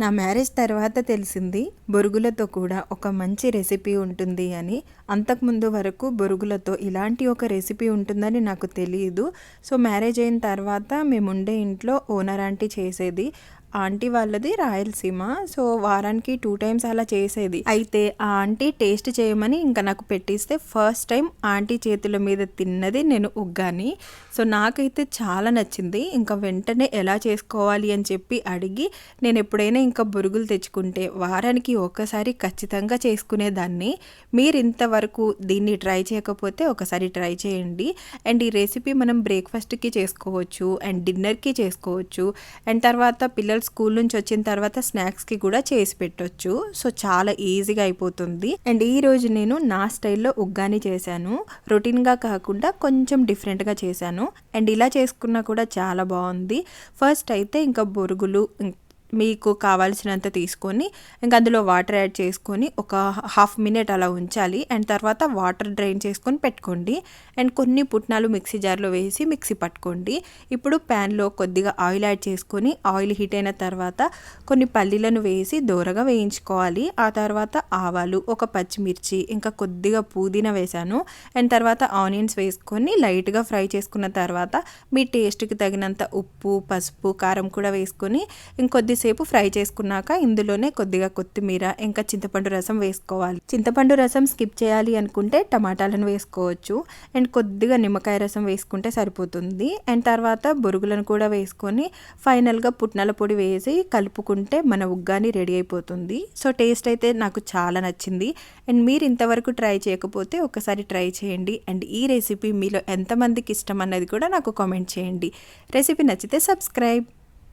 నా మ్యారేజ్ తర్వాత తెలిసింది బొరుగులతో కూడా ఒక మంచి రెసిపీ ఉంటుంది అని. అంతకుముందు వరకు బొరుగులతో ఇలాంటి ఒక రెసిపీ ఉంటుందని నాకు తెలియదు సో మ్యారేజ్ అయిన తర్వాత మేము ఉండే ఇంట్లో ఓనర్ ఆంటీ చేసేది. ఆంటీ వాళ్ళది రాయలసీమ. సో వారానికి టూ టైమ్స్ అలా చేసేది. అయితే ఆ ఆంటీ టేస్ట్ చేయమని ఇంకా నాకు పెట్టిస్తే ఫస్ట్ టైం ఆంటీ చేతుల మీద తిన్నది నేను ఉగ్గాని. సో నాకైతే చాలా నచ్చింది. ఇంకా వెంటనే ఎలా చేసుకోవాలి అని చెప్పి అడిగి నేను ఎప్పుడైనా ఇంకా బురుగులు తెచ్చుకుంటే వారానికి ఒక్కసారి ఖచ్చితంగా చేసుకునేదాన్ని. మీరు ఇంతవరకు దీన్ని ట్రై చేయకపోతే ఒకసారి ట్రై చేయండి. అండ్ ఈ రెసిపీ మనం బ్రేక్ఫాస్ట్కి చేసుకోవచ్చు అండ్ డిన్నర్కి చేసుకోవచ్చు అండ్ తర్వాత పిల్లలు స్కూల్ నుంచి వచ్చిన తర్వాత స్నాక్స్కి కూడా చేసి పెట్టొచ్చు. సో చాలా ఈజీగా అయిపోతుంది. అండ్ ఈ రోజు నేను నా స్టైల్లో ఉగ్గాని చేశాను. రొటీన్గా కాకుండా కొంచెం డిఫరెంట్గా చేశాను. అండ్ ఇలా చేసుకున్నా కూడా చాలా బాగుంది. ఫస్ట్ అయితే ఇంకా బొరుగులు మీకు కావాల్సినంత తీసుకొని ఇంకా అందులో వాటర్ యాడ్ చేసుకొని ఒక హాఫ్ మినిట్ అలా ఉంచాలి. అండ్ తర్వాత వాటర్ డ్రైన్ చేసుకొని పెట్టుకోండి. అండ్ కొన్ని పుట్నాలు మిక్సీ జార్లో వేసి మిక్సీ పట్టుకోండి. ఇప్పుడు ప్యాన్లో కొద్దిగా ఆయిల్ యాడ్ చేసుకొని ఆయిల్ హీట్ అయిన తర్వాత కొన్ని పల్లీలను వేసి దూరగా వేయించుకోవాలి. ఆ తర్వాత ఆవాలు ఒక పచ్చిమిర్చి ఇంకా కొద్దిగా పుదీనా వేశాను. అండ్ తర్వాత ఆనియన్స్ వేసుకొని లైట్గా ఫ్రై చేసుకున్న తర్వాత మీ టేస్ట్కి తగినంత ఉప్పు పసుపు కారం కూడా వేసుకొని ఇంకొద్ది కొద్దిసేపు ఫ్రై చేసుకున్నాక ఇందులోనే కొద్దిగా కొత్తిమీర ఇంకా చింతపండు రసం వేసుకోవాలి. చింతపండు రసం స్కిప్ చేయాలి అనుకుంటే టమాటాలను వేసుకోవచ్చు. అండ్ కొద్దిగా నిమ్మకాయ రసం వేసుకుంటే సరిపోతుంది. అండ్ తర్వాత బొరుగులను కూడా వేసుకొని ఫైనల్గా పుట్నాల పొడి వేసి కలుపుకుంటే మన ఉగ్గాని రెడీ అయిపోతుంది. సో టేస్ట్ అయితే నాకు చాలా నచ్చింది. అండ్ మీరు ఇంతవరకు ట్రై చేయకపోతే ఒకసారి ట్రై చేయండి. అండ్ ఈ రెసిపీ మీలో ఎంతమందికి ఇష్టం అన్నది కూడా నాకు కామెంట్ చేయండి. రెసిపీ నచ్చితే సబ్స్క్రైబ్.